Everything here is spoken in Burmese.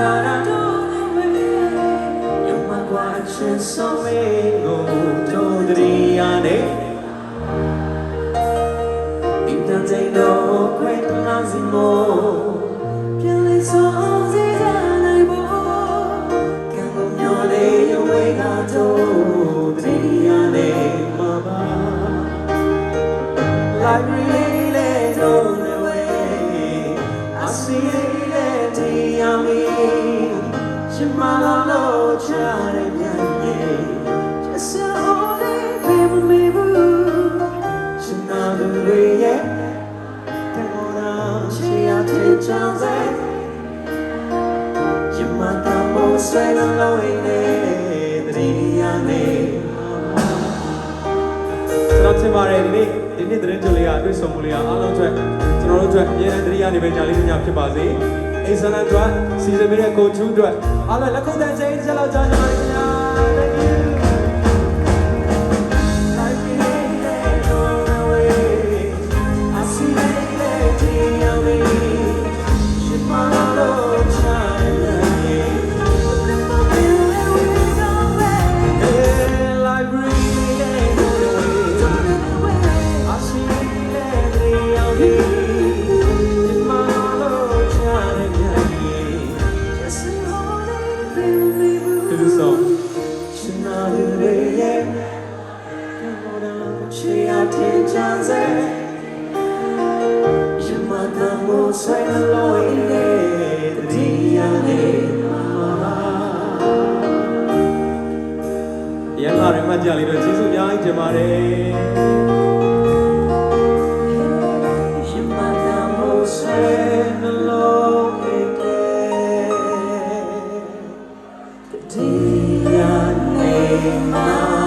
Yara Yung magwatsin sa mingong todriyane Tingnan sa'y doho kwet ng simo Piyanay sa the sanay mo Kangong nyole yung way na todriyane mama Like really laid on the way I see it. me Just my love, child, and yeah Just so only people me boo Just now the way, yeah Take on out, she out to Jones, eh Just my time, oh, straight on low, ain't it The day I made ကျွန်တော်ထင်ပါတယ်ဒီနေ့ဒီနေ့သတင်းကြိုလေးကအတွေ့ဆုံမှုလေးကအားလုံးအတွက်ကျွန်တော်တို့အတွက်အများကြီးတတိယနေပဲကြာလေးညဖြစ်ပါစေ။ အိဆန်အတွက်စီစဉ်ပေးတဲ့ကိုချူးအတွက်အားလုံးလက်ခုပ်တန်းချိန်ချက်လောက်ကြာကြပါ လူတွေရဲ့ကံပေါ်တာချေရတင်ချမ်းစေရမတမိုးဆိုင်လို့ရဲ့ဒီရလေးရန်လာရမကြလေးတော့ကျေးဇူးအများကြီးတင်ပါတယ်ရမတမိုးဆိုင်လို့ရဲ့ဒီ ရနေမှာ